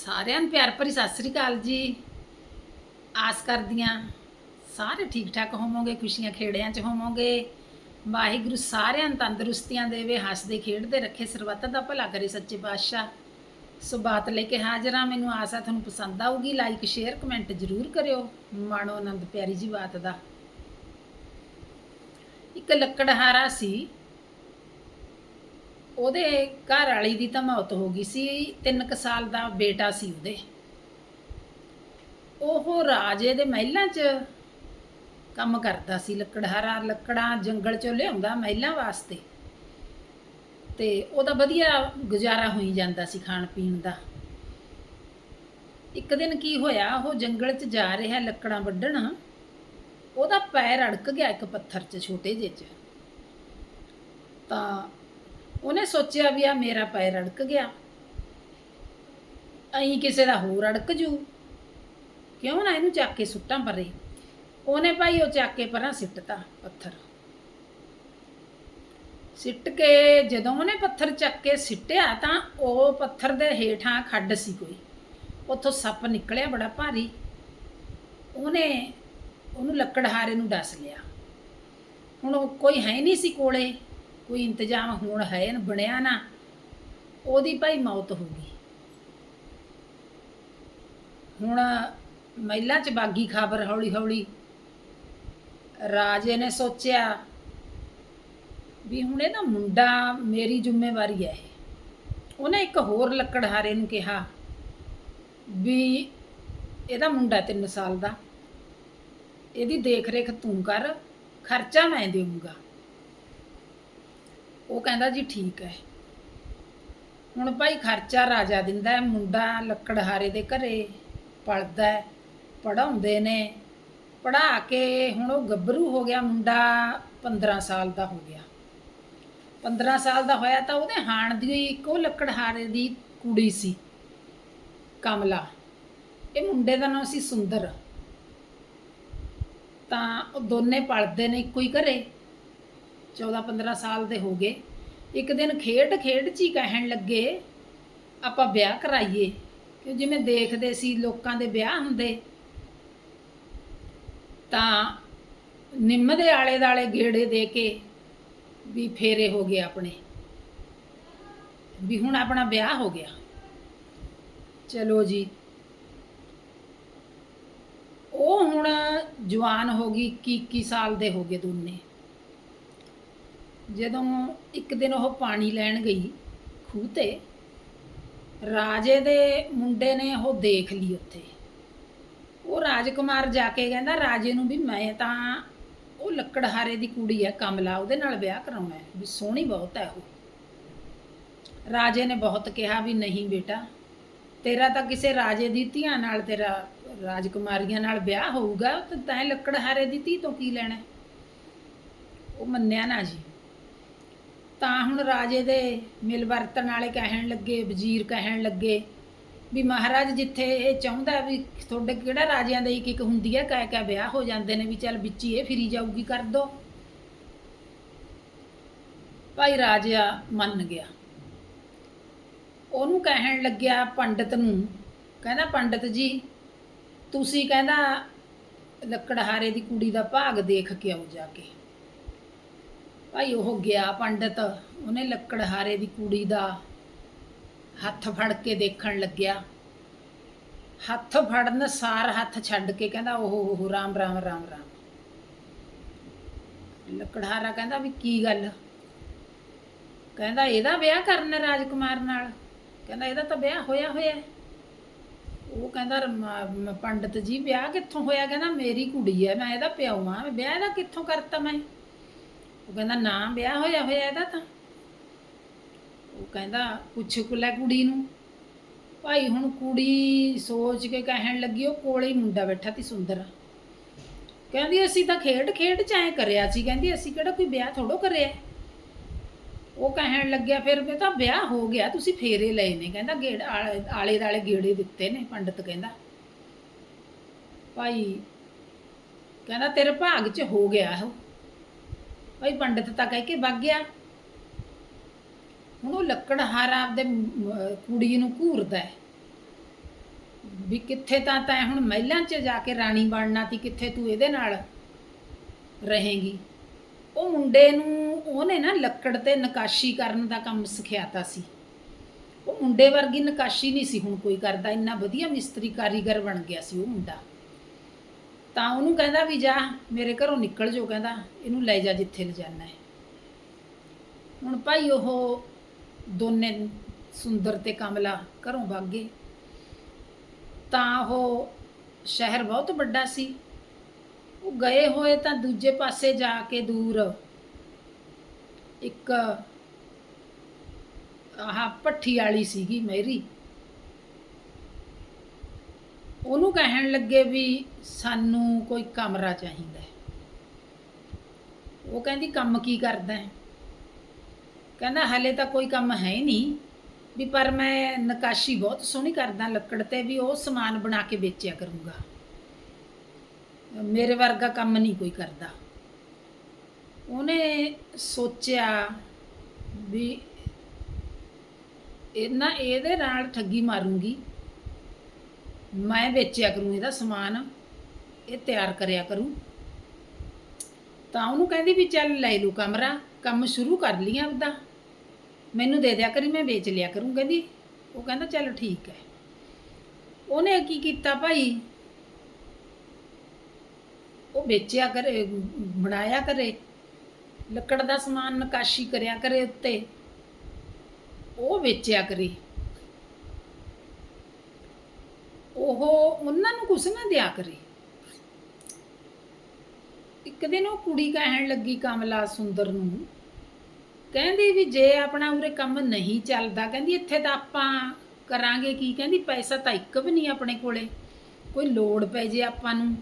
ਸਾਰਿਆਂ ਨੂੰ ਪਿਆਰ ਭਰੀ ਸਤਿ ਸ੍ਰੀ ਅਕਾਲ ਜੀ। ਆਸ ਕਰਦੀਆਂ ਸਾਰੇ ਠੀਕ ਠਾਕ ਹੋਵੋਗੇ, ਖੁਸ਼ੀਆਂ ਖੇੜਿਆਂ 'ਚ ਹੋਵੋਗੇ। ਵਾਹਿਗੁਰੂ ਸਾਰਿਆਂ ਨੂੰ ਤੰਦਰੁਸਤੀਆਂ ਦੇਵੇ, ਹੱਸਦੇ, ਖੇਡਦੇ ਰੱਖੇ, ਸਰਬੱਤ ਦਾ ਭਲਾ ਕਰੇ ਸੱਚੇ ਪਾਤਸ਼ਾਹ। ਸੋ ਬਾਤ ਲੈ ਕੇ ਹਾਜ਼ਰ ਹਾਂ, ਮੈਨੂੰ ਆਸ ਆ ਤੁਹਾਨੂੰ ਪਸੰਦ ਆਊਗੀ ਲਾਈਕ ਸ਼ੇਅਰ ਕਮੈਂਟ ਜ਼ਰੂਰ ਕਰਿਓ, ਮਾਣੋ ਆਨੰਦ ਪਿਆਰੀ ਜੀ ਬਾਤ ਦਾ। ਇੱਕ ਲੱਕੜਹਾਰਾ ਸੀ ਉਹਦੇ ਘਰ ਵਾਲੀ ਦੀ ਤਾਂ ਮੌਤ ਹੋ ਗਈ ਸੀ 3 ਸਾਲ ਦਾ ਬੇਟਾ ਸੀ ਉਹਦੇ। ਉਹ ਰਾਜੇ ਦੇ ਮਹਿਲਾਂ 'ਚ ਕੰਮ ਕਰਦਾ ਸੀ, ਲੱਕੜਹਾਰਾ, ਲੱਕੜਾਂ ਜੰਗਲ 'ਚੋਂ ਲਿਆਉਂਦਾ ਮਹਿਲਾਂ ਵਾਸਤੇ। ਤੇ ਉਹਦਾ ਵਧੀਆ ਗੁਜ਼ਾਰਾ ਹੋਈ ਜਾਂਦਾ ਸੀ ਖਾਣ ਪੀਣ ਦਾ। ਇੱਕ ਦਿਨ ਕੀ ਹੋਇਆ, ਉਹ ਜੰਗਲ 'ਚ ਜਾ ਰਿਹਾ ਲੱਕੜਾਂ ਵੱਢਣ, ਉਹਦਾ ਪੈਰ ਅੜਕ ਗਿਆ ਇੱਕ ਪੱਥਰ 'ਚ ਛੋਟੇ ਜਿਹੇ 'ਚ। ਤਾਂ ਉਹਨੇ ਸੋਚਿਆ ਵੀ ਆ ਮੇਰਾ ਪੈਰ ਅੜਕ ਗਿਆ। ਅਹੀਂ ਕਿਸੇ ਦਾ ਹੋਰ ਅੜਕ ਜੂ। ਕਿਉਂ ਨਾ ਇਹਨੂੰ ਚੱਕ ਕੇ ਸੁੱਟਾਂ ਪਰੇ। ਉਹਨੇ ਭਾਈ ਉਹ ਚੱਕ ਕੇ ਪਰਾਂ ਸਿੱਟਤਾ ਪੱਥਰ। ਸਿੱਟ ਕੇ ਜਦੋਂ ਉਹਨੇ ਪੱਥਰ ਚੱਕ ਕੇ ਸਿੱਟਿਆ ਤਾਂ ਉਹ ਪੱਥਰ ਦੇ ਹੇਠਾਂ ਖੱਡ ਸੀ ਕੋਈ। ਉੱਥੋਂ ਸੱਪ ਨਿਕਲਿਆ ਬੜਾ ਭਾਰੀ। ਉਹਨੇ ਉਹਨੂੰ ਲੱਕੜਹਾਰੇ ਨੂੰ ਦੱਸ ਲਿਆ। ਹੁਣ ਉਹ ਕੋਈ ਹੈ ਨਹੀਂ ਸੀ ਕੋਲੇ। ਕੋਈ ਇੰਤਜ਼ਾਮ ਹੁਣ ਹੈ ਬਣਿਆ ਨਾ, ਉਹਦੀ ਭਾਈ ਮੌਤ ਹੋ ਗਈ। ਹੁਣ ਮਹਿਲਾ ਚ ਬਾਗੀ ਖਬਰ ਹੌਲੀ ਹੌਲੀ ਰਾਜੇ ਨੇ ਸੋਚਿਆ ਵੀ ਹੁਣ ਇਹਦਾ ਮੁੰਡਾ ਮੇਰੀ ਜ਼ਿੰਮੇਵਾਰੀ ਹੈ। ਇਹ ਉਹਨੇ ਇੱਕ ਹੋਰ ਲੱਕੜਹਾਰੇ ਨੂੰ ਕਿਹਾ ਵੀ ਇਹਦਾ ਮੁੰਡਾ 3 ਸਾਲ ਦਾ, ਇਹਦੀ ਦੇਖ ਰੇਖ ਤੂੰ ਕਰ, ਖਰਚਾ ਮੈਂ ਦੇਵਾਂਗਾ ਉਹ ਕਹਿੰਦਾ ਜੀ ਠੀਕ ਹੈ। ਹੁਣ ਭਾਈ ਖਰਚਾ ਰਾਜਾ ਦਿੰਦਾ ਹੈ, ਮੁੰਡਾ ਲੱਕੜਹਾਰੇ ਦੇ ਘਰੇ ਪੜਦਾ ਹੈ ਪੜਾਉਂਦੇ ਨੇ। ਪੜਾ ਕੇ ਹੁਣ ਉਹ ਗੱਭਰੂ ਹੋ ਗਿਆ, ਮੁੰਡਾ 15 ਸਾਲ ਦਾ ਹੋ ਗਿਆ। 15 ਸਾਲ ਦਾ ਹੋਇਆ ਤਾਂ ਉਹਦੇ ਹਾਣ ਦੀ ਹੋਈ ਇੱਕ ਉਹ ਲੱਕੜਹਾਰੇ ਦੀ ਕੁੜੀ ਸੀ, ਕਮਲਾ। ਇਹ ਮੁੰਡੇ ਦਾ ਨਾਮ ਸੀ ਸੁੰਦਰ। ਤਾਂ ਉਹ ਦੋਨੇ ਪੜਦੇ ਨੇ ਇੱਕੋ ਹੀ ਘਰੇ। 14 15 ਸਾਲ ਦੇ ਹੋ ਗਏ। ਇੱਕ ਦਿਨ ਖੇਡ ਖੇਡ ਚ ਹੀ ਕਹਿਣ ਲੱਗੇ, ਆਪਾਂ ਵਿਆਹ ਕਰਾਈਏ। ਕਿ ਜਿਵੇਂ ਦੇਖਦੇ ਸੀ ਲੋਕਾਂ ਦੇ ਵਿਆਹ ਹੁੰਦੇ। ਤਾਂ ਨਿੰਮ ਦੇ ਆਲੇ ਦਾਲੇ ਗੇੜੇ ਦੇ ਕੇ ਵੀ ਫੇਰੇ ਹੋ ਗਏ ਆਪਣੇ। ਵੀ ਹੁਣ ਆਪਣਾ ਵਿਆਹ ਹੋ ਗਿਆ। ਚਲੋ ਜੀ। ਉਹ ਹੁਣ ਜਵਾਨ ਹੋ ਗਈ 21 21 ਸਾਲ ਦੇ ਹੋ ਗਏ ਦੋਨੇ। ਜਦੋਂ ਇੱਕ ਦਿਨ ਉਹ ਪਾਣੀ ਲੈਣ ਗਈ ਖੂਹ ਤੇ, ਰਾਜੇ ਦੇ ਮੁੰਡੇ ਨੇ ਉਹ ਦੇਖ ਲਈ ਉੱਥੇ। ਉਹ ਰਾਜਕੁਮਾਰ ਜਾ ਕੇ ਕਹਿੰਦਾ, ਰਾਜੇ ਨੂੰ ਵੀ ਮੈਂ ਤਾਂ ਉਹ ਲੱਕੜਹਾਰੇ ਦੀ ਕੁੜੀ ਹੈ, ਕਮਲਾ, ਉਹਦੇ ਨਾਲ ਵਿਆਹ ਕਰਾਉਣਾ ਹੈ, ਵੀ ਸੋਹਣੀ ਬਹੁਤ ਹੈ ਉਹ। ਰਾਜੇ ਨੇ ਬਹੁਤ ਕਿਹਾ ਵੀ, ਨਹੀਂ ਬੇਟਾ, ਤੇਰਾ ਤਾਂ ਕਿਸੇ ਰਾਜੇ ਦੀ ਧੀਆਂ ਨਾਲ, ਤੇਰਾ ਰਾਜਕੁਮਾਰੀਆਂ ਨਾਲ ਵਿਆਹ ਹੋਊਗਾ, ਤੇ ਤੈਂ ਲੱਕੜਹਾਰੇ ਦੀ ਧੀ ਤੋਂ ਕੀ ਲੈਣਾ ਉਹ ਮੰਨਿਆ ਨਾ ਜੀ। ਤਾਂ ਹੁਣ ਰਾਜੇ ਦੇ ਮਿਲ ਵਰਤਣ ਵਾਲੇ ਕਹਿਣ ਲੱਗੇ, ਵਜ਼ੀਰ ਕਹਿਣ ਲੱਗੇ ਵੀ ਮਹਾਰਾਜ ਜਿੱਥੇ ਇਹ ਚਾਹੁੰਦਾ ਵੀ ਤੁਹਾਡੇ ਕਿਹੜਾ ਰਾਜਿਆਂ ਦੇ ਇੱਕ ਇੱਕ ਹੁੰਦੀ ਹੈ ਕਹਿ ਕਹਿ ਵਿਆਹ ਹੋ ਜਾਂਦੇ ਨੇ ਵੀ ਚੱਲ ਵਿੱਚ ਹੀ ਇਹ ਫਿਰੀ ਜਾਊਗੀ, ਕਰ ਦੋ। ਭਾਈ ਰਾਜਾ ਮੰਨ ਗਿਆ। ਉਹਨੂੰ ਕਹਿਣ ਲੱਗਿਆ ਪੰਡਤ ਨੂੰ, ਕਹਿੰਦਾ ਪੰਡਤ ਜੀ, ਤੁਸੀਂ ਕਹਿੰਦਾ ਲੱਕੜਹਾਰੇ ਦੀ ਕੁੜੀ ਦਾ ਭਾਗ ਦੇਖ ਕੇ ਆਓ ਜਾ ਕੇ। ਭਾਈ ਉਹ ਗਿਆ ਪੰਡਤ, ਉਹਨੇ ਲੱਕੜਹਾਰੇ ਦੀ ਕੁੜੀ ਦਾ ਹੱਥ ਫੜ ਕੇ ਦੇਖਣ ਲੱਗਿਆ। ਹੱਥ ਫੜਨ ਸਾਰ ਹੱਥ ਛੱਡ ਕੇ ਕਹਿੰਦਾ, ਓਹ ਹੋ ਰਾਮ ਰਾਮ ਰਾਮ ਰਾਮ। ਲੱਕੜਹਾਰਾ ਕਹਿੰਦਾ ਵੀ ਕੀ ਗੱਲ? ਕਹਿੰਦਾ, ਇਹਦਾ ਵਿਆਹ ਕਰਨ ਰਾਜਕੁਮਾਰ ਨਾਲ। ਕਹਿੰਦਾ, ਇਹਦਾ ਤਾਂ ਵਿਆਹ ਹੋਇਆ ਹੋਇਆ ਉਹ ਕਹਿੰਦਾ, ਮ- ਪੰਡਤ ਜੀ, ਵਿਆਹ ਕਿੱਥੋਂ ਹੋਇਆ? ਕਹਿੰਦਾ, ਮੇਰੀ ਕੁੜੀ ਹੈ, ਮੈਂ ਇਹਦਾ ਪਿਓ ਆ ਵਿਆਹ ਇਹਦਾ ਕਿੱਥੋਂ ਕਰਤਾ ਮੈਂ? ਉਹ ਕਹਿੰਦਾ, ਨਾ, ਵਿਆਹ ਹੋਇਆ ਹੋਇਆ ਇਹਦਾ ਤਾਂ। ਉਹ ਕਹਿੰਦਾ, ਪੁੱਛ ਕੁਲਾ ਕੁੜੀ ਨੂੰ, ਭਾਈ ਹੁਣ ਕੁੜੀ ਸੋਚ ਕੇ ਕਹਿਣ ਲੱਗੀ, ਉਹ ਕੋਲੇ ਹੀ ਮੁੰਡਾ ਬੈਠਾ ਤੀ ਸੁੰਦਰ। ਕਹਿੰਦੀ, ਅਸੀਂ ਤਾਂ ਖੇਡ ਖੇਡ ਚ ਐ ਕਰਿਆ ਸੀ। ਕਹਿੰਦੀ, ਅਸੀਂ ਕਿਹੜਾ ਕੋਈ ਵਿਆਹ ਥੋੜੋ ਕਰਿਆ? ਉਹ ਕਹਿਣ ਲੱਗਿਆ, ਫਿਰ ਵੀ ਤਾਂ ਵਿਆਹ ਹੋ ਗਿਆ, ਤੁਸੀਂ ਫੇਰੇ ਲਏ ਨੇ। ਕਹਿੰਦਾ, ਗੇੜ, ਆਲੇ ਆਲੇ ਦਾਲੇ ਗੇੜੇ ਦਿੱਤੇ ਨੇ ਪੰਡਤ ਕਹਿੰਦਾ। ਭਾਈ ਕਹਿੰਦਾ, ਤੇਰੇ ਭਾਗ 'ਚ ਹੋ ਗਿਆ ਉਹ। ਭਾਈ ਪੰਡਿਤ ਤਾਂ ਕਹਿ ਕੇ ਵਗ ਗਿਆ। ਹੁਣ ਉਹ ਲੱਕੜਹਾਰਾ ਆਪਦੇ ਮ- ਕੁੜੀ ਨੂੰ ਘੂਰਦਾ ਹੈ। ਵੀ ਕਿੱਥੇ ਤਾਂ ਤੈਂ ਹੁਣ ਮਹਿਲਾਂ 'ਚ ਜਾ ਕੇ ਰਾਣੀ ਬਣਨਾ ਤੀ, ਕਿੱਥੇ ਤੂੰ ਇਹਦੇ ਨਾਲ ਰਹੇਂਗੀ? ਉਹ ਮੁੰਡੇ ਨੂੰ, ਉਹਨੇ ਨਾ ਲੱਕੜ ਤੇ ਨਕਾਸ਼ੀ ਕਰਨ ਦਾ ਕੰਮ ਸਿਖਿਆਤਾ ਸੀ। ਉਹ ਮੁੰਡੇ ਵਰਗੀ ਨਕਾਸ਼ੀ ਨਹੀਂ ਸੀ ਹੁਣ ਕੋਈ ਕਰਦਾ, ਇੰਨਾ ਵਧੀਆ ਮਿਸਤਰੀ ਕਾਰੀਗਰ ਬਣ ਗਿਆ ਸੀ ਉਹ ਮੁੰਡਾ। ਤਾਂ ਉਹਨੂੰ ਕਹਿੰਦਾ ਵੀ ਜਾ, ਮੇਰੇ ਘਰੋਂ ਨਿਕਲ ਜੋ ਕਹਿੰਦਾ, ਇਹਨੂੰ ਲੈ ਜਾ ਜਿੱਥੇ ਲਿਜਾਣਾ ਹੈ। ਹੁਣ ਭਾਈ ਉਹ ਦੋਨੇ ਸੁੰਦਰ ਤੇ ਕਮਲਾ ਘਰੋਂ ਭੱਗ ਗਏ। ਤਾਂ ਉਹ ਸ਼ਹਿਰ ਬਹੁਤ ਵੱਡਾ ਸੀ। ਉਹ ਗਏ ਹੋਏ ਤਾਂ ਦੂਜੇ ਪਾਸੇ ਜਾ ਕੇ ਦੂਰ। ਇੱਕ ਆਹ ਪੱਠੀ ਵਾਲੀ ਸੀਗੀ ਮੇਰੀ। ਉਹਨੂੰ ਕਹਿਣ ਲੱਗੇ ਵੀ ਸਾਨੂੰ ਕੋਈ ਕਮਰਾ ਚਾਹੀਦਾ ਉਹ ਕਹਿੰਦੀ, ਕੰਮ ਕੀ ਕਰਦਾ ਹੈ? ਕਹਿੰਦਾ, ਹਲੇ ਤਾਂ ਕੋਈ ਕੰਮ ਹੈ ਹੀ ਨਹੀਂ। ਵੀ ਪਰ ਮੈਂ ਨਕਾਸ਼ੀ ਬਹੁਤ ਸੋਹਣੀ ਕਰਦਾ, ਲੱਕੜ ਤੇ ਵੀ ਉਹ ਸਮਾਨ ਬਣਾ ਕੇ ਵੇਚਿਆ ਕਰੂੰਗਾ। ਮੇਰੇ ਵਰਗਾ ਕੰਮ ਨਹੀਂ ਕੋਈ ਕਰਦਾ। ਉਹਨੇ ਸੋਚਿਆ ਵੀ ਇਹਨਾਂ ਇਹਦੇ ਨਾਲ ਠੱਗੀ ਮਾਰੂੰਗੀ। ਮੈਂ ਵੇਚਿਆ ਕਰੂੰ ਇਹਦਾ ਸਮਾਨ, ਇਹ ਤਿਆਰ ਕਰਿਆ ਕਰੂੰ। ਤਾਂ ਉਹਨੂੰ ਕਹਿੰਦੀ ਵੀ ਚੱਲ ਲੈ ਲੂ ਕਮਰਾ, ਕੰਮ ਸ਼ੁਰੂ ਕਰ ਲਈ ਆਪਦਾ। ਮੈਨੂੰ ਦੇ ਦਿਆ ਕਰੀ, ਮੈਂ ਵੇਚ ਲਿਆ ਕਰੂੰ, ਕਹਿੰਦੀ। ਉਹ ਕਹਿੰਦਾ ਚੱਲ ਠੀਕ ਹੈ। ਉਹਨੇ ਕੀ ਕੀਤਾ ਭਾਈ? ਉਹ ਵੇਚਿਆ ਕਰੇ, ਬਣਾਇਆ ਕਰੇ। ਲੱਕੜ ਦਾ ਸਮਾਨ, ਨਕਾਸ਼ੀ ਕਰਿਆ ਕਰੇ ਉੱਤੇ। ਉਹ ਵੇਚਿਆ ਕਰੇ। ਉਹ ਉਹਨਾਂ ਨੂੰ ਕੁਛ ਨਾ ਦਿਆ ਕਰੇ। ਇੱਕ ਦਿਨ ਉਹ ਕੁੜੀ ਕਹਿਣ ਲੱਗੀ ਕਮਲਾ ਸੁੰਦਰ ਨੂੰ, ਕਹਿੰਦੀ ਵੀ ਜੇ ਆਪਣਾ ਉਰੇ ਕੰਮ ਨਹੀਂ ਚੱਲਦਾ, ਕਹਿੰਦੀ ਇੱਥੇ ਤਾਂ ਆਪਾਂ ਕਰਾਂਗੇ ਕੀ? ਕਹਿੰਦੀ ਪੈਸਾ ਤਾਂ ਇੱਕ ਵੀ ਨਹੀਂ ਆਪਣੇ ਕੋਲੇ, ਕੋਈ ਲੋੜ ਪੈ ਜੇ ਆਪਾਂ ਨੂੰ।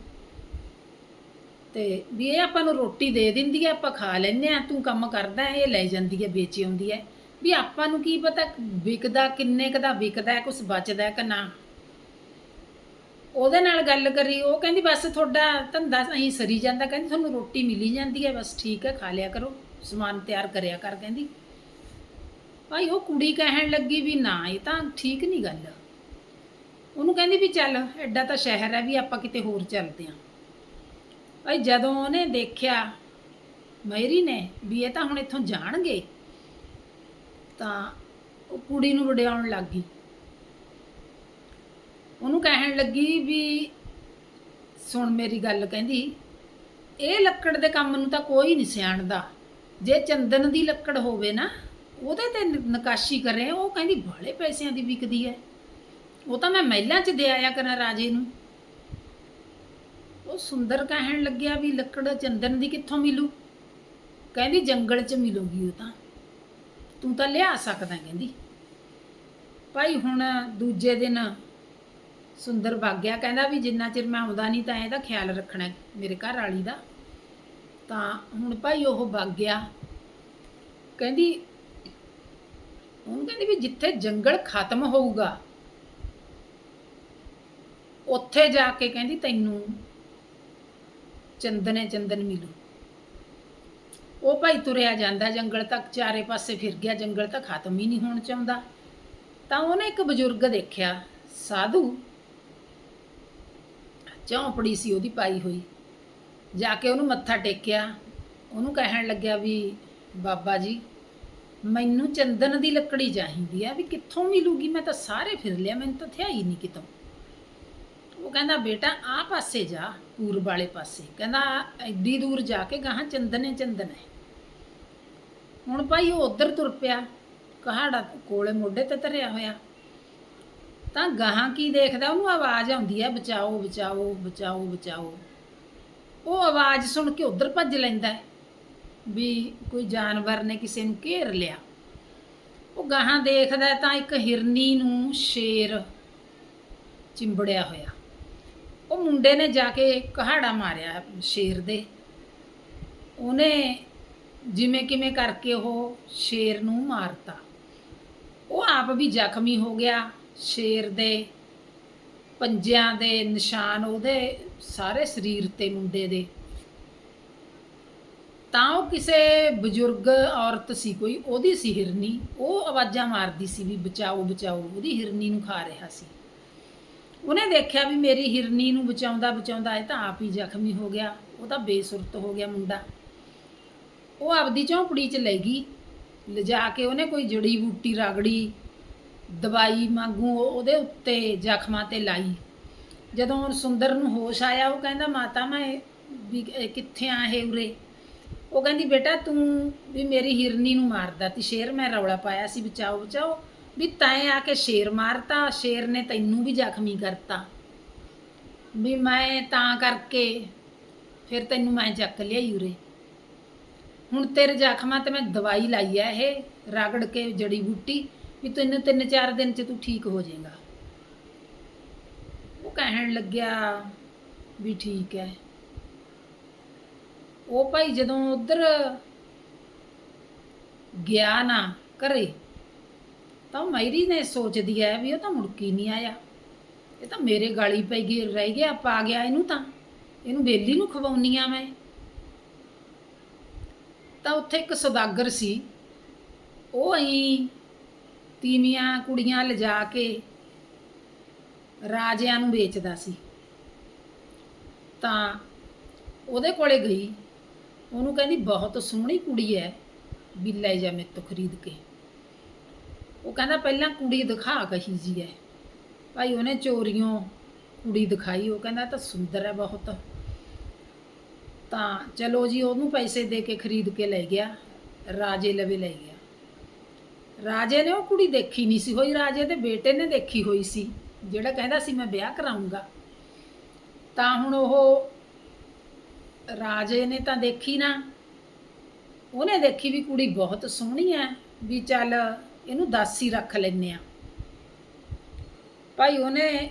ਤੇ ਵੀ ਇਹ ਆਪਾਂ ਨੂੰ ਰੋਟੀ ਦੇ ਦਿੰਦੀ ਹੈ, ਆਪਾਂ ਖਾ ਲੈਂਦੇ ਆ ਤੂੰ ਕੰਮ ਕਰਦਾ ਇਹ ਲੈ ਜਾਂਦੀ ਹੈ, ਵੇਚ ਆਉਂਦੀ ਹੈ। ਵੀ ਆਪਾਂ ਨੂੰ ਕੀ ਪਤਾ ਵਿਕਦਾ, ਕਿੰਨੇ ਕੁ ਦਾ ਵਿਕਦਾ ਹੈ ਕੁਝ ਬਚਦਾ ਕਿ ਨਾ। ਉਹਦੇ ਨਾਲ ਗੱਲ ਕਰੀ, ਉਹ ਕਹਿੰਦੀ ਬਸ ਤੁਹਾਡਾ ਧੰਦਾ ਅਸੀਂ ਸਰੀ ਜਾਂਦਾ, ਕਹਿੰਦੀ ਤੁਹਾਨੂੰ ਰੋਟੀ ਮਿਲੀ ਜਾਂਦੀ ਹੈ, ਬਸ ਠੀਕ ਹੈ, ਖਾ ਲਿਆ ਕਰੋ, ਸਮਾਨ ਤਿਆਰ ਕਰਿਆ ਕਰ, ਕਹਿੰਦੀ। ਭਾਈ ਉਹ ਕੁੜੀ ਕਹਿਣ ਲੱਗੀ ਵੀ ਨਾ, ਇਹ ਤਾਂ ਠੀਕ ਨਹੀਂ ਗੱਲ। ਉਹਨੂੰ ਕਹਿੰਦੀ ਵੀ ਚੱਲ, ਐਡਾ ਤਾਂ ਸ਼ਹਿਰ ਹੈ ਵੀ ਆਪਾਂ ਕਿਤੇ ਹੋਰ ਚੱਲਦੇ ਆਂ ਭਾਈ ਜਦੋਂ ਉਹਨੇ ਦੇਖਿਆ ਮੈਰੀ ਨੇ ਵੀ ਇਹ ਤਾਂ ਹੁਣ ਇੱਥੋਂ ਜਾਣਗੇ, ਤਾਂ ਉਹ ਕੁੜੀ ਨੂੰ ਵਡਿਆਉਣ ਲੱਗ ਗਈ। ਉਹਨੂੰ ਕਹਿਣ ਲੱਗੀ ਵੀ, ਸੁਣ ਮੇਰੀ ਗੱਲ ਕਹਿੰਦੀ, ਇਹ ਲੱਕੜ ਦੇ ਕੰਮ ਨੂੰ ਤਾਂ ਕੋਈ ਨਹੀਂ ਸਿਆਣਦਾ। ਜੇ ਚੰਦਨ ਦੀ ਲੱਕੜ ਹੋਵੇ ਨਾ, ਉਹਦੇ ਤੇ ਨ- ਨਕਾਸ਼ੀ ਕਰੇ, ਉਹ ਕਹਿੰਦੀ ਬਾਲੇ ਪੈਸਿਆਂ ਦੀ ਵਿਕਦੀ ਹੈ। ਉਹ ਤਾਂ ਮੈਂ ਮਹਿਲਾਂ 'ਚ ਦੇ ਆਇਆ ਕਰਾਂ ਰਾਜੇ ਨੂੰ। ਉਹ ਸੁੰਦਰ ਕਹਿਣ ਲੱਗਿਆ ਵੀ ਲੱਕੜ ਚੰਦਨ ਦੀ ਕਿੱਥੋਂ ਮਿਲੂ? ਕਹਿੰਦੀ ਜੰਗਲ 'ਚ ਮਿਲੂਗੀ ਉਹ ਤਾਂ। ਤੂੰ ਤਾਂ ਲਿਆ ਸਕਦਾ ਕਹਿੰਦੀ। ਭਾਈ ਹੁਣ ਦੂਜੇ ਦਿਨ ਸੁੰਦਰ ਬਾਗਿਆ ਕਹਿੰਦਾ ਵੀ ਜਿੰਨਾ ਚਿਰ ਮੈਂ ਆਉਂਦਾ ਨਹੀਂ ਤਾਂ ਇਹਦਾ ਖਿਆਲ ਰੱਖਣਾ ਮੇਰੇ ਘਰ ਵਾਲੀ ਦਾ। ਤਾਂ ਹੁਣ ਭਾਈ ਉਹ ਬਾਗਿਆ ਕਹਿੰਦੀ, ਉਹਨੂੰ ਕਹਿੰਦੀ ਵੀ ਜਿੱਥੇ ਜੰਗਲ ਖਤਮ ਹੋਊਗਾ, ਉੱਥੇ ਜਾ ਕੇ ਕਹਿੰਦੀ ਤੈਨੂੰ ਚੰਦਨੇ ਚੰਦਨ ਮਿਲੂ। ਉਹ ਭਾਈ ਤੁਰਿਆ ਜਾਂਦਾ, ਜੰਗਲ ਤੱਕ ਚਾਰੇ ਪਾਸੇ ਫਿਰ ਗਿਆ, ਜੰਗਲ ਤਾਂ ਖਤਮ ਹੀ ਨਹੀਂ ਹੋਣ ਚਾਹੁੰਦਾ। ਤਾਂ ਉਹਨੇ ਇੱਕ ਬਜ਼ੁਰਗ ਦੇਖਿਆ, ਸਾਧੂ। ਝੌਂਪੜੀ ਸੀ ਉਹਦੀ ਪਾਈ ਹੋਈ। ਜਾ ਕੇ ਉਹਨੂੰ ਮੱਥਾ ਟੇਕਿਆ। ਉਹਨੂੰ ਕਹਿਣ ਲੱਗਿਆ ਵੀ, ਬਾਬਾ ਜੀ, ਮੈਨੂੰ ਚੰਦਨ ਦੀ ਲੱਕੜੀ ਚਾਹੀਦੀ ਆ ਵੀ ਕਿੱਥੋਂ ਮਿਲੂਗੀ? ਮੈਂ ਤਾਂ ਸਾਰੇ ਫਿਰ ਲਿਆ, ਮੈਨੂੰ ਤਾਂ ਥਿਆਈ ਨਹੀਂ ਕਿਤੋਂ। ਉਹ ਕਹਿੰਦਾ, ਬੇਟਾ, ਆ ਪਾਸੇ ਜਾ, ਪੂਰਬ ਵਾਲੇ ਪਾਸੇ। ਕਹਿੰਦਾ, ਐਡੀ ਦੂਰ ਜਾ ਕੇ ਗਾਹਾਂ ਚੰਦਨੇ ਚੰਦਨ ਹੈ। ਹੁਣ ਭਾਈ ਉਹ ਉਧਰ ਤੁਰ ਪਿਆ। ਕਹਾੜਾ ਕੋਲੇ ਮੋਢੇ ਤੇ ਧਰਿਆ ਹੋਇਆ। ਤਾਂ ਗਾਹਾਂ ਕੀ ਦੇਖਦਾ? ਉਹਨੂੰ ਆਵਾਜ਼ ਆਉਂਦੀ ਹੈ, ਬਚਾਓ ਬਚਾਓ ਬਚਾਓ ਬਚਾਓ। ਉਹ ਆਵਾਜ਼ ਸੁਣ ਕੇ ਉਧਰ ਭੱਜ ਲੈਂਦਾ ਵੀ ਕੋਈ ਜਾਨਵਰ ਨੇ ਕਿਸੇ ਨੂੰ ਘੇਰ ਲਿਆ। ਉਹ ਗਾਹਾਂ ਦੇਖਦਾ ਤਾਂ ਇੱਕ ਹਿਰਨੀ ਨੂੰ ਸ਼ੇਰ ਚਿੰਬੜਿਆ ਹੋਇਆ। ਉਹ ਮੁੰਡੇ ਨੇ ਜਾ ਕੇ ਕਹਾੜਾ ਮਾਰਿਆ ਸ਼ੇਰ ਦੇ। ਉਹਨੇ ਜਿਵੇਂ ਕਿਵੇਂ ਕਰਕੇ ਉਹ ਸ਼ੇਰ ਨੂੰ ਮਾਰਤਾ। ਉਹ ਆਪ ਵੀ ਜ਼ਖਮੀ ਹੋ ਗਿਆ। ਸ਼ੇਰ ਦੇ, ਪੰਜਿਆਂ ਦੇ ਨਿਸ਼ਾਨ ਉਹਦੇ ਸਾਰੇ ਸਰੀਰ ਤੇ ਮੁੰਡੇ ਦੇ। ਤਾਂ ਉਹ ਕਿਸੇ ਬਜ਼ੁਰਗ ਔਰਤ ਸੀ ਕੋਈ, ਉਹਦੀ ਸੀ ਹਿਰਨੀ। ਉਹ ਆਵਾਜ਼ਾਂ ਮਾਰਦੀ ਸੀ ਵੀ ਬਚਾਓ ਬਚਾਓ, ਉਹਦੀ ਹਿਰਨੀ ਨੂੰ ਖਾ ਰਿਹਾ ਸੀ। ਉਹਨੇ ਦੇਖਿਆ ਵੀ ਮੇਰੀ ਹਿਰਨੀ ਨੂੰ ਬਚਾਉਂਦਾ ਬਚਾਉਂਦਾ ਇਹ ਤਾਂ ਆਪ ਹੀ ਜ਼ਖਮੀ ਹੋ ਗਿਆ। ਉਹ ਤਾਂ ਬੇਸੁਰਤ ਹੋ ਗਿਆ ਮੁੰਡਾ। ਉਹ ਆਪਦੀ ਝੌਂਪੜੀ 'ਚ ਲੈ ਗਈ। ਲਿਜਾ ਕੇ ਉਹਨੇ ਕੋਈ ਜੜੀ ਬੂਟੀ ਰਗੜੀ ਦਵਾਈ ਵਾਂਗੂ ਉਹਦੇ ਉੱਤੇ ਜ਼ਖਮਾਂ ਤੇ ਲਾਈ। ਜਦੋਂ ਸੁੰਦਰ ਨੂੰ ਹੋਸ਼ ਆਇਆ, ਉਹ ਕਹਿੰਦਾ, ਮਾਤਾ, ਮੈਂ ਵੀ ਕਿੱਥੇ ਆ ਇਹ ਉਰੇ? ਉਹ ਕਹਿੰਦੀ, ਬੇਟਾ, ਤੂੰ ਵੀ ਮੇਰੀ ਹਿਰਨੀ ਨੂੰ ਮਾਰਦਾ। ਤੀ ਸ਼ੇਰ, ਮੈਂ ਰੌਲਾ ਪਾਇਆ ਸੀ, ਬਚਾਓ ਬਚਾਓ। ਵੀ ਤੈਂ ਆ ਕੇ ਸ਼ੇਰ ਮਾਰਤਾ, ਸ਼ੇਰ ਨੇ ਤੈਨੂੰ ਵੀ ਜ਼ਖਮੀ ਕਰਤਾ। ਵੀ ਮੈਂ ਤਾਂ ਕਰਕੇ ਫਿਰ ਤੈਨੂੰ ਮੈਂ ਚੱਕ ਲਿਆਈ ਉਰੇ। ਹੁਣ ਤੇਰੇ ਜ਼ਖਮਾਂ ਤੇ ਮੈਂ ਦਵਾਈ ਲਾਈ ਐ ਇਹ, ਰਗੜ ਕੇ ਜੜੀ ਬੂਟੀ। ਵੀ ਤਿੰਨ ਤਿੰਨ, ਚਾਰ ਦਿਨ ਚ ਤੂੰ ਠੀਕ ਹੋ ਜਾਏਗਾ। ਉਹ ਕਹਿਣ ਲੱਗਿਆ ਵੀ ਠੀਕ ਹੈ ਉਹ ਭਾਈ ਜਦੋਂ ਉਧਰ ਗਿਆ ਨਾ ਘਰੇ, ਤਾਂ ਉਹ ਮੈਰੀ ਨੇ ਸੋਚਦੀ ਹੈ ਵੀ ਉਹ ਤਾਂ ਮੁੜਕੀ ਨਹੀਂ ਆਇਆ। ਇਹ ਤਾਂ ਮੇਰੇ ਗਾਲੀ ਪਈ ਗਈ, ਰਹਿ ਗਿਆ ਪਾ ਗਿਆ ਇਹਨੂੰ ਤਾਂ। ਇਹਨੂੰ ਬੇਲੀ ਨੂੰ ਖਵਾਉਣੀ ਆ ਮੈਂ। ਤਾਂ ਉੱਥੇ ਇੱਕ ਸੌਦਾਗਰ ਸੀ। ਉਹ ਅਈ ਤੀਵੀਆਂ ਕੁੜੀਆਂ ਲਿਜਾ ਕੇ ਰਾਜਿਆਂ ਨੂੰ ਵੇਚਦਾ ਸੀ। ਤਾਂ ਉਹਦੇ ਕੋਲੇ ਗਈ। ਉਹਨੂੰ ਕਹਿੰਦੀ, ਬਹੁਤ ਸੋਹਣੀ ਕੁੜੀ ਹੈ ਵੀ ਲੈ ਜਾ ਮੇਰੇ ਤੋਂ ਖਰੀਦ ਕੇ। ਉਹ ਕਹਿੰਦਾ, ਪਹਿਲਾਂ ਕੁੜੀ ਦਿਖਾ ਕਹੀ ਜੀ ਹੈ ਭਾਈ ਉਹਨੇ ਚੋਰੀਆਂ ਕੁੜੀ ਦਿਖਾਈ। ਉਹ ਕਹਿੰਦਾ ਤਾਂ ਸੁੰਦਰ ਹੈ ਬਹੁਤ। ਤਾਂ ਚਲੋ ਜੀ, ਉਹਨੂੰ ਪੈਸੇ ਦੇ ਕੇ ਖਰੀਦ ਕੇ ਲੈ ਗਿਆ। ਰਾਜੇ ਲਵੇ ਲੈ ਗਿਆ। ਰਾਜੇ ਨੇ ਉਹ ਕੁੜੀ ਦੇਖੀ ਨਹੀਂ ਸੀ ਹੋਈ, ਰਾਜੇ ਦੇ ਬੇਟੇ ਨੇ ਦੇਖੀ ਹੋਈ ਸੀ, ਜਿਹੜਾ ਕਹਿੰਦਾ ਸੀ ਮੈਂ ਵਿਆਹ ਕਰਾਉਂਗਾ ਤਾਂ ਹੁਣ ਉਹ ਰਾਜੇ ਨੇ ਤਾਂ ਦੇਖੀ ਨਾ, ਉਹਨੇ ਦੇਖੀ ਵੀ ਕੁੜੀ ਬਹੁਤ ਸੋਹਣੀ ਹੈ ਵੀ ਚੱਲ ਇਹਨੂੰ ਦਾਸੀ ਰੱਖ ਲੈਨੇ ਆ। ਭਾਈ ਉਹਨੇ,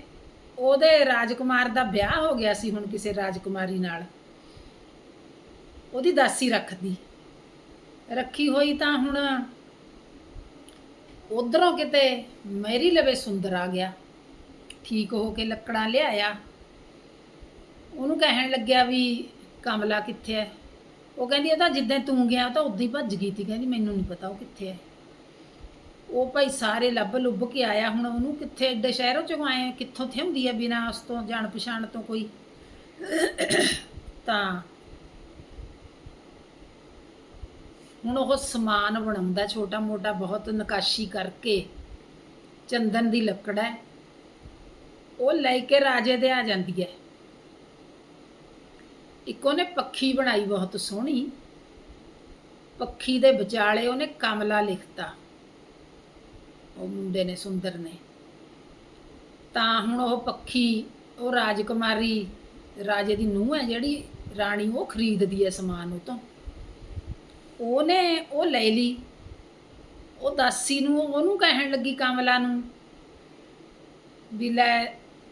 ਉਹਦੇ ਰਾਜਕੁਮਾਰ ਦਾ ਵਿਆਹ ਹੋ ਗਿਆ ਸੀ ਹੁਣ ਕਿਸੇ ਰਾਜਕੁਮਾਰੀ ਨਾਲ। ਉਹਦੀ ਦਾਸੀ ਰੱਖਦੀ। ਰੱਖੀ ਹੋਈ ਤਾਂ ਹੁਣ ਉਧਰੋਂ ਕਿਤੇ ਮੇਰੀ ਲਵੇ ਸੁੰਦਰ ਆ ਗਿਆ। ਠੀਕ ਹੋ ਕੇ ਲੱਕੜਾਂ ਲਿਆਇਆ। ਉਹਨੂੰ ਕਹਿਣ ਲੱਗਿਆ ਵੀ ਕਮਲਾ ਕਿੱਥੇ ਹੈ ਉਹ ਕਹਿੰਦੀ, ਇਹ ਤਾਂ ਜਿੱਦਾਂ ਤੂੰ ਗਿਆ ਤਾਂ ਉਦਾਂ ਹੀ ਭੱਜ ਗਈ ਤੀ। ਕਹਿੰਦੀ, ਮੈਨੂੰ ਨਹੀਂ ਪਤਾ ਉਹ ਕਿੱਥੇ ਹੈ ਉਹ ਭਾਈ ਸਾਰੇ ਲੱਭ ਲੁੱਭ ਕੇ ਆਇਆ। ਹੁਣ ਉਹਨੂੰ ਕਿੱਥੇ, ਐਡੇ ਸ਼ਹਿਰੋਂ ਚੋਂ ਆਏ ਕਿੱਥੋਂ ਥੇ ਹੁੰਦੀ ਹੈ ਬਿਨਾਂ ਉਸ ਤੋਂ ਜਾਣ ਪਛਾਣ ਤੋਂ ਕੋਈ? ਤਾਂ ਹੁਣ ਉਹ ਸਮਾਨ ਬਣਾਉਂਦਾ ਛੋਟਾ ਮੋਟਾ ਬਹੁਤ ਨਕਾਸ਼ੀ ਕਰਕੇ ਚੰਦਨ ਦੀ ਲੱਕੜ ਹੈ। ਉਹ ਲੈ ਕੇ ਰਾਜੇ ਦੇ ਆ ਜਾਂਦੀ ਹੈ। ਇੱਕ ਉਹਨੇ ਪੱਖੀ ਬਣਾਈ ਬਹੁਤ ਸੋਹਣੀ। ਪੱਖੀ ਦੇ ਵਿਚਾਲੇ ਉਹਨੇ ਕਮਲਾ ਲਿਖਤਾ। ਉਹ ਮੁੰਡੇ ਨੇ, ਸੁੰਦਰ ਨੇ। ਤਾਂ ਹੁਣ ਉਹ ਪੱਖੀ, ਉਹ ਰਾਜਕੁਮਾਰੀ, ਰਾਜੇ ਦੀ ਨੂੰਹ ਹੈ ਜਿਹੜੀ ਰਾਣੀ, ਉਹ ਖਰੀਦਦੀ ਹੈ ਸਮਾਨ ਉਹ ਤੋਂ। ਉਹਨੇ ਉਹ ਲੈ ਲਈ। ਉਹ ਦਾਸੀ ਨੂੰ ਉਹਨੂੰ ਕਹਿਣ ਲੱਗੀ ਕਮਲਾ ਨੂੰ ਵੀ ਲੈ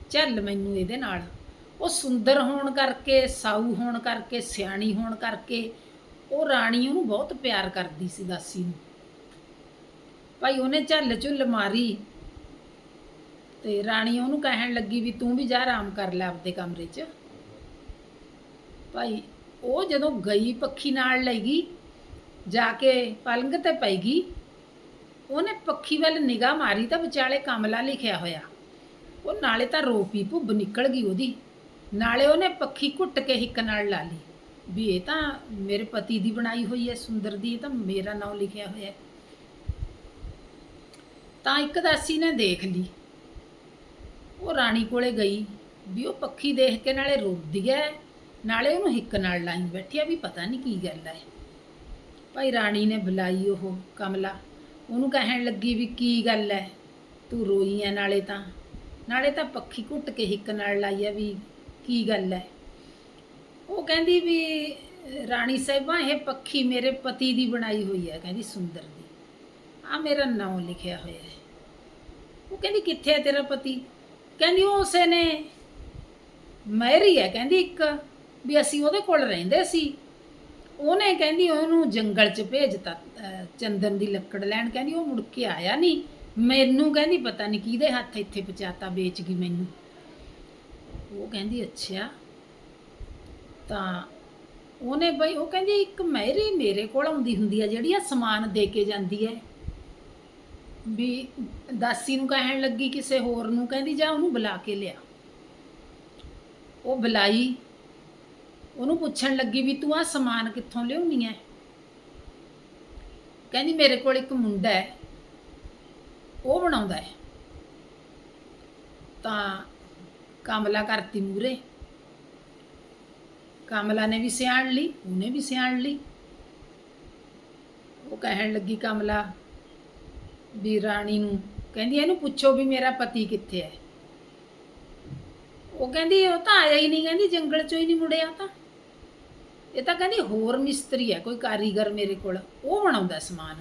ਚੱਲ ਮੈਨੂੰ ਇਹਦੇ ਨਾਲ। ਉਹ ਸੁੰਦਰ ਹੋਣ ਕਰਕੇ, ਸਾਊ ਹੋਣ ਕਰਕੇ, ਸਿਆਣੀ ਹੋਣ ਕਰਕੇ ਉਹ ਰਾਣੀ ਉਹਨੂੰ ਬਹੁਤ ਪਿਆਰ ਕਰਦੀ ਸੀ ਦਾਸੀ ਨੂੰ। ਭਾਈ ਉਹਨੇ ਝੱਲ ਝੁੱਲ ਮਾਰੀ ਤੇ ਰਾਣੀ ਉਹਨੂੰ ਕਹਿਣ ਲੱਗੀ ਵੀ ਤੂੰ ਵੀ ਜਾ ਆਰਾਮ ਕਰ ਲੈ ਆਪਦੇ ਕਮਰੇ 'ਚ। ਭਾਈ ਉਹ ਜਦੋਂ ਗਈ ਪੱਖੀ ਨਾਲ ਲੈ ਗਈ ਜਾ ਕੇ ਪਲੰਗ ਤੇ ਪਈ ਗਈ ਉਹਨੇ ਪੱਖੀ ਵੱਲ ਨਿਗਾਹ ਮਾਰੀ ਤਾਂ ਵਿਚਾਲੇ ਕਮਲਾ ਲਿਖਿਆ ਹੋਇਆ। ਉਹ ਨਾਲੇ ਤਾਂ ਰੋਪੀ ਭੁੱਬ ਨਿਕਲ ਗਈ ਉਹਦੀ। ਨਾਲੇ ਉਹਨੇ ਪੱਖੀ ਘੁੱਟ ਕੇ ਹਿੱਕ ਨਾਲ ਲਾ ਲਈ। ਵੀ ਇਹ ਤਾਂ ਮੇਰੇ ਪਤੀ ਦੀ ਬਣਾਈ ਹੋਈ ਹੈ, ਸੁੰਦਰ ਦੀ, ਇਹ ਤਾਂ ਮੇਰਾ ਨਾਮ ਲਿਖਿਆ ਹੋਇਆ ਹੈ। ਤਾਂ ਇੱਕ ਦਾਸੀ ਨੇ ਦੇਖ ਲਈ। ਉਹ ਰਾਣੀ ਕੋਲੇ ਗਈ ਵੀ ਉਹ ਪੱਖੀ ਦੇਖ ਕੇ ਨਾਲੇ ਰੋਂਦੀ ਹੈ। ਨਾਲੇ ਉਹਨੂੰ ਹਿੱਕ ਨਾਲ ਲਾਈ ਬੈਠੀ ਆ ਵੀ ਪਤਾ ਨਹੀਂ ਕੀ ਗੱਲ ਹੈ। ਭਾਈ ਰਾਣੀ ਨੇ ਬੁਲਾਈ ਉਹ ਕਮਲਾ। ਉਹਨੂੰ ਕਹਿਣ ਲੱਗੀ ਵੀ ਕੀ ਗੱਲ ਹੈ ਤੂੰ ਰੋਈ ਐ ਨਾਲੇ ਤਾਂ। ਨਾਲੇ ਤਾਂ ਪੱਖੀ ਘੁੱਟ ਕੇ ਹਿੱਕ ਨਾਲ ਲਾਈ ਆ ਵੀ ਕੀ ਗੱਲ ਹੈ ਉਹ ਕਹਿੰਦੀ ਵੀ, ਰਾਣੀ ਸਾਹਿਬਾਂ, ਇਹ ਪੱਖੀ ਮੇਰੇ ਪਤੀ ਦੀ ਬਣਾਈ ਹੋਈ ਹੈ ਕਹਿੰਦੀ ਸੁੰਦਰ ਦੀ। ਆ ਮੇਰਾ ਨਾਮ ਲਿਖਿਆ ਹੋਇਆ ਹੈ ਉਹ ਕਹਿੰਦੀ, ਕਿੱਥੇ ਹੈ ਤੇਰਾ ਪਤੀ? ਕਹਿੰਦੀ, ਉਹ ਉਸੇ ਨੇ। ਮੈਰੀ ਹੈ ਕਹਿੰਦੀ ਇੱਕ, ਵੀ ਅਸੀਂ ਉਹਦੇ ਕੋਲ ਰਹਿੰਦੇ ਸੀ। ਉਹਨੇ ਕਹਿੰਦੀ ਉਹਨੂੰ ਜੰਗਲ 'ਚ ਭੇਜਤਾ ਅਹ, ਚੰਦਨ ਦੀ ਲੱਕੜ ਲੈਣ। ਕਹਿੰਦੀ ਉਹ ਮੁੜ ਕੇ ਆਇਆ ਨਹੀਂ। ਮੈਨੂੰ ਕਹਿੰਦੀ ਪਤਾ ਨਹੀਂ ਕਿਹਦੇ ਹੱਥ ਇੱਥੇ ਪਹੁੰਚਾਤਾ ਵੇਚ ਗਈ ਮੈਨੂੰ। ਉਹ ਕਹਿੰਦੀ ਅੱਛਾ। ਤਾਂ ਉਹਨੇ ਬਈ ਉਹ ਕਹਿੰਦੀ ਇੱਕ ਮਹਿਰੀ ਮੇਰੇ ਕੋਲ ਆਉਂਦੀ ਹੁੰਦੀ ਆ ਜਿਹੜੀ ਆ ਸਮਾਨ ਦੇ ਕੇ ਜਾਂਦੀ ਹੈ ਵੀ ਦਾਸੀ ਨੂੰ ਕਹਿਣ ਲੱਗੀ ਕਿਸੇ ਹੋਰ ਨੂੰ ਕਹਿੰਦੀ ਜਾ ਉਹਨੂੰ ਬੁਲਾ ਕੇ ਲਿਆ। ਉਹ ਬੁਲਾਈ। ਉਹਨੂੰ ਪੁੱਛਣ ਲੱਗੀ ਵੀ ਤੂੰ ਆ ਸਮਾਨ ਕਿੱਥੋਂ ਲਿਆਉਣੀ ਹੈ ਕਹਿੰਦੀ ਮੇਰੇ ਕੋਲ ਇੱਕ ਮੁੰਡਾ ਹੈ ਉਹ ਬਣਾਉਂਦਾ ਹੈ ਤਾਂ ਕਮਲਾ ਕਰਤੀ ਮੂਰੇ ਕਮਲਾ ਨੇ ਵੀ ਸਿਆਣ ਲਈ, ਉਹਨੇ ਵੀ ਸਿਆਣ ਲਈ। ਉਹ ਕਹਿਣ ਲੱਗੀ ਕਮਲਾ ਵੀ ਰਾਣੀ ਨੂੰ, ਕਹਿੰਦੀ ਇਹਨੂੰ ਪੁੱਛੋ ਵੀ ਮੇਰਾ ਪਤੀ ਕਿੱਥੇ ਹੈ ਉਹ ਕਹਿੰਦੀ ਉਹ ਤਾਂ ਆਇਆ ਹੀ ਨਹੀਂ, ਕਹਿੰਦੀ ਜੰਗਲ ਚੋਂ ਹੀ ਨਹੀਂ ਮੁੜਿਆ ਤਾਂ। ਇਹ ਤਾਂ ਕਹਿੰਦੀ ਹੋਰ ਮਿਸਤਰੀ ਹੈ, ਕੋਈ ਕਾਰੀਗਰ ਮੇਰੇ ਕੋਲ। ਉਹ ਬਣਾਉਂਦਾ ਸਮਾਨ।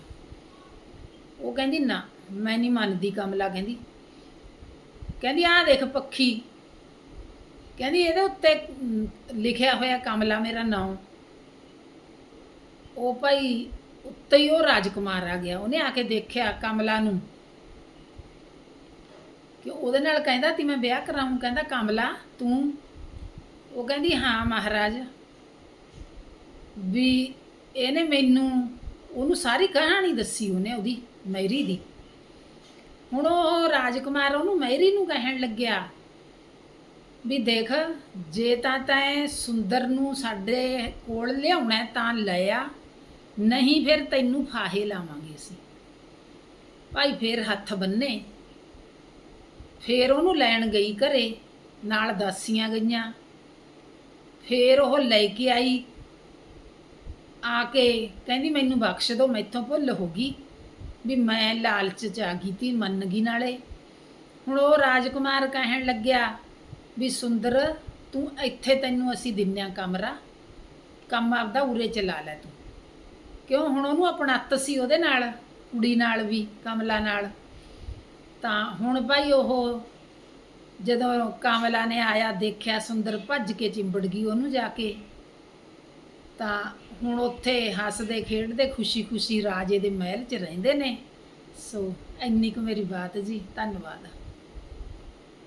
ਉਹ ਕਹਿੰਦੀ, ਨਾ, ਮੈਂ ਨਹੀਂ ਮੰਨਦੀ ਕਮਲਾ। ਕਹਿੰਦੀ ਕਹਿੰਦੀ, ਆਹ ਦੇਖ ਪੱਖੀ। ਕਹਿੰਦੀ, ਇਹਦੇ ਉੱਤੇ ਲਿਖਿਆ ਹੋਇਆ ਕਮਲਾ ਮੇਰਾ ਨਾਮ। ਉਹ ਭਾਈ ਉੱਤੇ ਹੀ ਉਹ ਰਾਜਕੁਮਾਰ ਆ ਗਿਆ। ਉਹਨੇ ਆ ਕੇ ਦੇਖਿਆ ਕਮਲਾ ਨੂੰ ਕਿ ਉਹਦੇ ਨਾਲ ਕਹਿੰਦਾ, ਤੀ ਮੈਂ ਵਿਆਹ ਕਰਾਉਂ ਕਹਿੰਦਾ, ਕਮਲਾ, ਤੂੰ? ਉਹ ਕਹਿੰਦੀ, ਹਾਂ ਮਹਾਰਾਜ। ਵੀ ਇਹਨੇ ਮੈਨੂੰ ਉਹਨੂੰ ਸਾਰੀ ਕਹਾਣੀ ਦੱਸੀ ਉਹਨੇ ਉਹਦੀ ਮੈਰੀ ਦੀ। ਹੁਣ ਉਹ ਰਾਜਕੁਮਾਰ ਉਹਨੂੰ ਮੈਰੀ ਨੂੰ ਕਹਿਣ ਲੱਗਿਆ ਵੀ ਦੇਖ, ਜੇ ਤਾਂ ਤੈਂ ਸੁੰਦਰ ਨੂੰ ਸਾਡੇ ਕੋਲ ਲਿਆਉਣਾ ਤਾਂ ਲਿਆ ਨਹੀਂ ਫਿਰ ਤੈਨੂੰ ਫਾਹੇ ਲਾਵਾਂਗੇ ਅਸੀਂ। ਭਾਈ ਫੇਰ ਹੱਥ ਬੰਨੇ। ਫੇਰ ਉਹਨੂੰ ਲੈਣ ਗਈ ਘਰੇ, ਨਾਲ ਦਾਸੀਆਂ ਗਈਆਂ। ਫੇਰ ਉਹ ਲੈ ਕੇ ਆਈ ਆ ਕੇ ਕਹਿੰਦੀ, ਮੈਨੂੰ ਬਖਸ਼ ਦਿਓ ਮੈਥੋਂ ਭੁੱਲ ਹੋ ਗਈ ਵੀ ਮੈਂ ਲਾਲਚ ਚ ਆ ਗਈ ਤੀ, ਮੰਨ ਗਈ ਨਾਲੇ। ਹੁਣ ਉਹ ਰਾਜਕੁਮਾਰ ਕਹਿਣ ਲੱਗਿਆ ਵੀ, ਸੁੰਦਰ, ਤੂੰ ਇੱਥੇ ਤੈਨੂੰ ਅਸੀਂ ਦਿੰਨਿਆ ਕਮਰਾ, ਕੰਮ ਆਪਦਾ ਉਰੇ ਚਲਾ ਲੈ ਤੂੰ। ਕਿਉਂ? ਹੁਣ ਉਹਨੂੰ ਆਪਣੱਤ ਸੀ ਉਹਦੇ ਨਾਲ, ਕੁੜੀ ਨਾਲ ਵੀ, ਕਮਲਾ ਨਾਲ। ਤਾਂ ਹੁਣ ਭਾਈ ਉਹ ਜਦੋਂ ਕਮਲਾ ਨੇ ਆਇਆ, ਦੇਖਿਆ ਸੁੰਦਰ ਭੱਜ ਕੇ ਚਿੰਬੜ ਗਈ ਉਹਨੂੰ ਜਾ ਕੇ, ਤਾਂ ਹੁਣ ਉੱਥੇ ਹੱਸਦੇ ਖੇਡਦੇ ਖੁਸ਼ੀ-ਖੁਸ਼ੀ ਰਾਜੇ ਦੇ ਮਹਿਲ 'ਚ ਰਹਿੰਦੇ ਨੇ। ਸੋ, ਇੰਨੀ ਕੁ ਮੇਰੀ ਬਾਤ ਜੀ। ਧੰਨਵਾਦ।